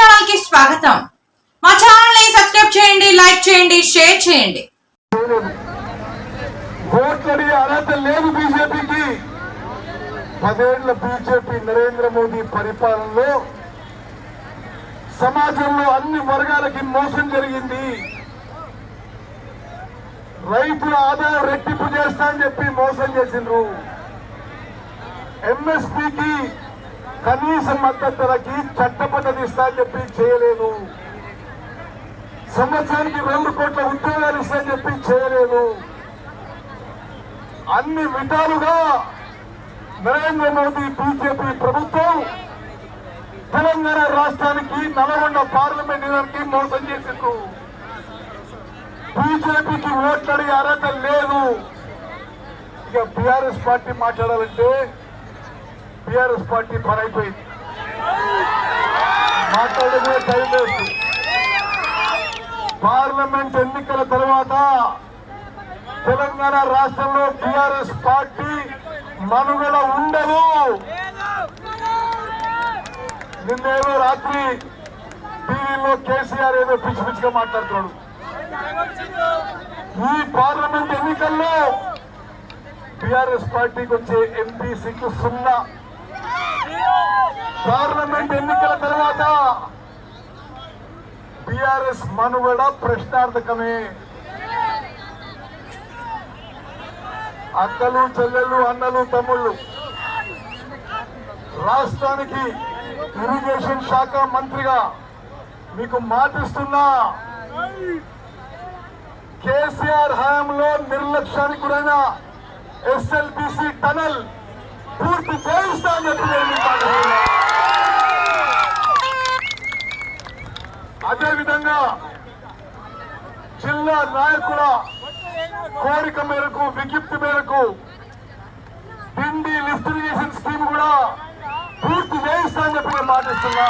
ఛానల్కి స్వాగతం. మా ఛానల్ని సబ్స్క్రైబ్ చేయండి లైక్ చేయండి షేర్ చేయండి. అర్హత లేదు బీజేపీకి. పదేళ్ళ బీజేపీ నరేంద్ర మోదీ పరిపాలనలో సమాజంలో అన్ని వర్గాలకి మోసం జరిగింది. రైతుల ఆదాయం రెట్టింపు చేస్తా అని చెప్పి మోసం చేసిండ్రు. ఎంఎస్పీకి కనీస మద్దతు ధరకి చట్టపద్ధతి ఇస్తా అని చెప్పి చేయలేదు సంవత్సరానికి రెండు కోట్ల ఉద్యోగాలు ఇస్తాయని చెప్పి చేయలేదు అన్ని విధాలుగా నరేంద్ర మోదీ బీజేపీ ప్రభుత్వం తెలంగాణ రాష్ట్రానికి నల్గొండ పార్లమెంట్ నిధులకి మోసం చేసిండ్రు. బీజేపీకి ఓట్లడి అర్హత లేదు. ఇక బీఆర్ఎస్ పార్టీ మాట్లాడాలంటే బీఆర్ఎస్ పార్టీ పని అయిపోయింది మాట్లాడమే టైం లేదు పార్లమెంట్ ఎన్నికల తర్వాత తెలంగాణ రాష్ట్రంలో టిఆర్ఎస్ పార్టీ మనుగడ ఉండదు. నిన్నేదో రాత్రి టీవీలో కేసీఆర్ ఏదో పిచ్చి పిచ్చిగా మాట్లాడుతున్నాడు. ఈ పార్లమెంట్ ఎన్నికల్లో టిఆర్ఎస్ పార్టీకి వచ్చే ఎంపీ సీట్లు సున్నా. పార్లమెంట్ ఎన్నికల తర్వాత టిఆర్ఎస్ మనుగడ ప్రశ్నార్థకమే. అక్కలు చెల్లెళ్ళు అన్నలు తమ్ముళ్ళు. రాష్ట్రానికి ఇరిగేషన్ శాఖ మంత్రిగా మీకు మాటిస్తున్నా. కేసీఆర్ హయాంలో నిర్లక్ష్యానికి గురైన ఎస్ఎల్బిసి టనల్ పూర్తి చేయిస్తా అని చెప్పి అదేవిధంగా జిల్లా నాయకుల కోరిక మేరకు విజ్ఞప్తి మేరకు డిండి లిఫ్ట్ ఇరిగేషన్ స్కీమ్ కూడా పూర్తి చేయిస్తానని చెప్పి నేను మాటిస్తున్నా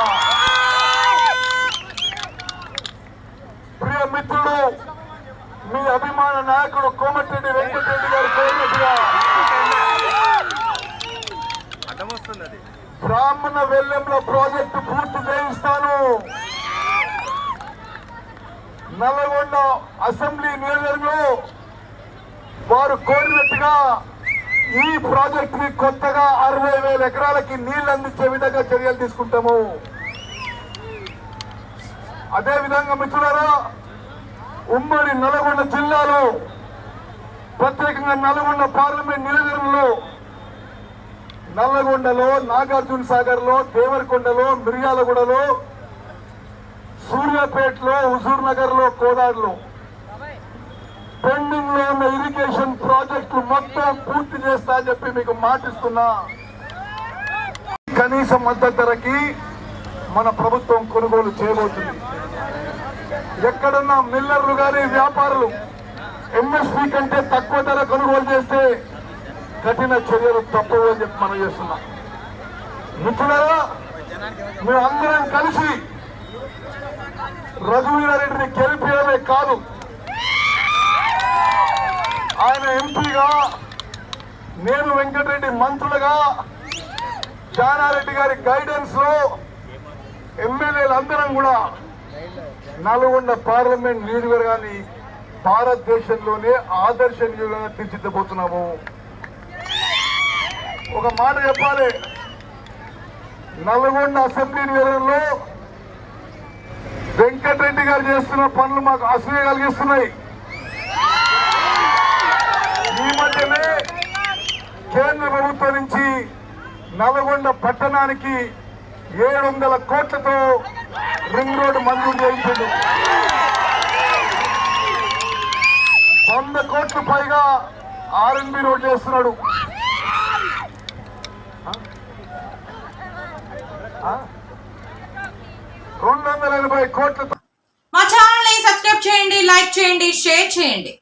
ప్రియ మిత్రుడు మీ అభిమాన నాయకుడు కోమటిరెడ్డి వెంకటరెడ్డి గారు కోరినట్టుగా అడ్డమొస్తుంది అది బ్రాహ్మణ వెల్లెంల ప్రాజెక్టు పూర్తి చేయిస్తాను. నల్లగొండ అసెంబ్లీ నియోజకవర్గంలో వారు కోరినట్టుగా ఈ ప్రాజెక్ట్ని కొత్తగా అరవై వేల ఎకరాలకి నీళ్ళు అందించే విధంగా చర్యలు తీసుకుంటాము. అదే విధంగా మిత్రులారా ఉమ్మడి నల్గొండ జిల్లాలో ప్రత్యేకంగా నల్గొండ పార్లమెంట్ నియోజకవర్గంలో నల్లగొండలో నాగార్జున సాగర్లో దేవరకొండలో మిర్యాలగూడలో సూర్యాపేటలో హుజూర్ నగర్లో కోదాడులో. పెండింగ్లో ఉన్న ఇరిగేషన్ ప్రాజెక్టులు మొత్తం పూర్తి చేస్తా అని చెప్పి మీకు మాటిస్తున్నా. కనీస మద్దతు ధరకి మన ప్రభుత్వం కొనుగోలు చేయబోతుంది. ఎక్కడున్న మిల్లర్లు గాని వ్యాపారులు ఎంఎస్పీ కంటే తక్కువ ధర కొనుగోలు చేస్తే కఠిన చర్యలు తప్పవు అని చెప్పి మనం చేస్తున్నాం. మిత్రులారా మేమందరం కలిసి రఘువీరారెడ్డిని గెలిపించడమే కాదు ఆయన ఎంపీగా నేను వెంకటరెడ్డి మంత్రులుగా జానారెడ్డి గారి గైడెన్స్లో ఎమ్మెల్యేలు అందరం కూడా నల్గొండ పార్లమెంట్ నియోజకవర్గాన్ని భారతదేశంలోనే ఆదర్శ నియోజకవర్గంగా తీర్చిదిద్దబోతున్నాము. ఒక మాట చెప్పాలి. నల్గొండ అసెంబ్లీ నియోజకంలో వెంకటరెడ్డి గారు చేస్తున్న పనులు మాకు అసూయ కలిగిస్తున్నాయి. ఈ మధ్యనే కేంద్ర ప్రభుత్వం నుంచి నల్గొండ పట్టణానికి ఏడు వందల కోట్లతో రింగ్ రోడ్డు మంజూరు చేయించింది. వంద కోట్ల పైగా ఆర్ఎన్బి రోడ్ చేస్తున్నాడు. రెండు వందల ఎనభై కోట్లతో మా ఛానల్ని సబ్స్క్రైబ్ చేయండి లైక్ చేయండి షేర్ చేయండి.